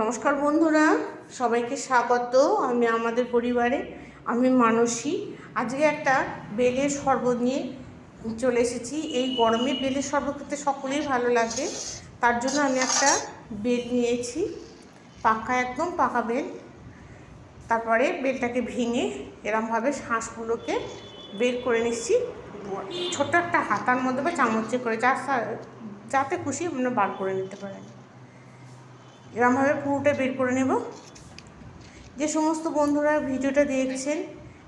নমস্কার বন্ধুরা, সবাইকে স্বাগত। আমি আমাদের পরিবারে, আমি মানসী। আজকে একটা বেলের শরবত নিয়ে চলে এসেছি। এই গরমে বেলের শরবত খেতে সকলেই ভালো লাগে। তার জন্য আমি একটা বেল নিয়েছি। পাকা একদম, পাকা বেল। তারপরে বেলটাকে ভেঙে এরমভাবে শাঁসগুলোকে বের করে নিচ্ছি। ছোট্ট একটা হাতার মধ্যে বা চামচে করে যা যাতে খুশি আমরা বার করে নিতে পারেন। এরমভাবে পুরোটা বের করে নেব। যে সমস্ত বন্ধুরা ভিডিওটা দেখছেন,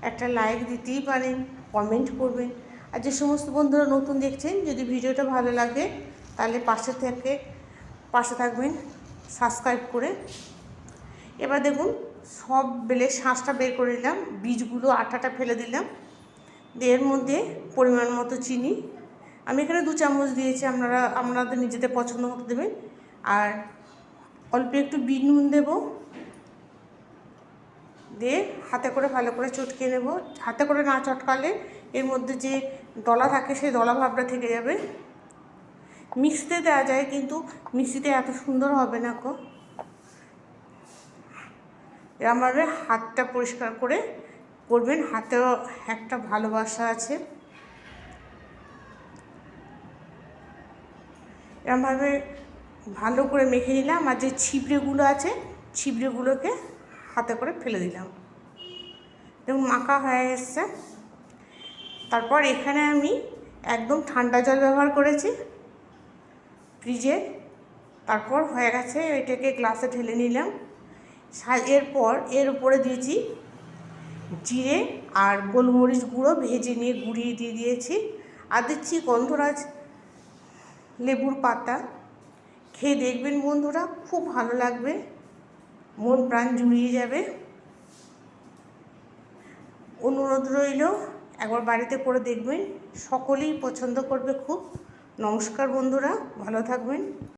একটা লাইক দিতেই পারেন কমেন্ট করবেন। আর যে সমস্ত বন্ধুরা নতুন দেখছেন, যদি ভিডিওটা ভালো লাগে, তাহলে পাশে থেকে, পাশে থাকবেন সাবস্ক্রাইব করে। এবার দেখুন, সব বেলে শাঁসটা বের করে নিলাম, বীজগুলো, আটাটা ফেলে দিলাম। দিয়ে এর মধ্যে পরিমাণ মতো চিনি। আমি এখানে দু চামচ দিয়েছি, আপনারা, আপনাদের নিজেদের পছন্দ মতো দেবেন। আর অল্প একটু বিট নুন দেব। দিয়ে হাতে করে ভালো করে চটকে নেব। হাতে করে না চটকালে এর মধ্যে যে দলা থাকে সেই দলা ভাবটা থেকে যাবে। মিক্সিতে দেওয়া যায় কিন্তু মিক্সিতে এত সুন্দর হবে না কো এরমভাবে হাতটা পরিষ্কার করে করবেন। হাতেও একটা ভালোবাসা আছে। এরমভাবে ভালো করে মেখে নিলাম আর যে ছিবড়েগুলো আছে, ছিবড়েগুলোকে হাতে করে ফেলে দিলাম। দেখুন, মাখা হয়ে এসছে। তারপর এখানে আমি একদম ঠান্ডা জল ব্যবহার করেছি ফ্রিজে। তারপর হয়ে গেছে, এটাকে গ্লাসে ঢেলে নিলাম। এরপর এর উপরে দিয়েছি জিরে আর গোলমরিচ গুঁড়ো ভেজে নিয়ে গুঁড়িয়ে দিয়ে দিয়েছি। আর দিচ্ছি গন্ধরাজ লেবুর পাতা। খেয়ে দেখবেন বন্ধুরা, খুব ভালো লাগবে। মন প্রাণ জুড়িয়ে যাবে। অনুরোধ রইল, একবার বাড়িতে করে দেখবেন। সকলেই পছন্দ করবে খুব। নমস্কার বন্ধুরা, ভালো থাকবেন।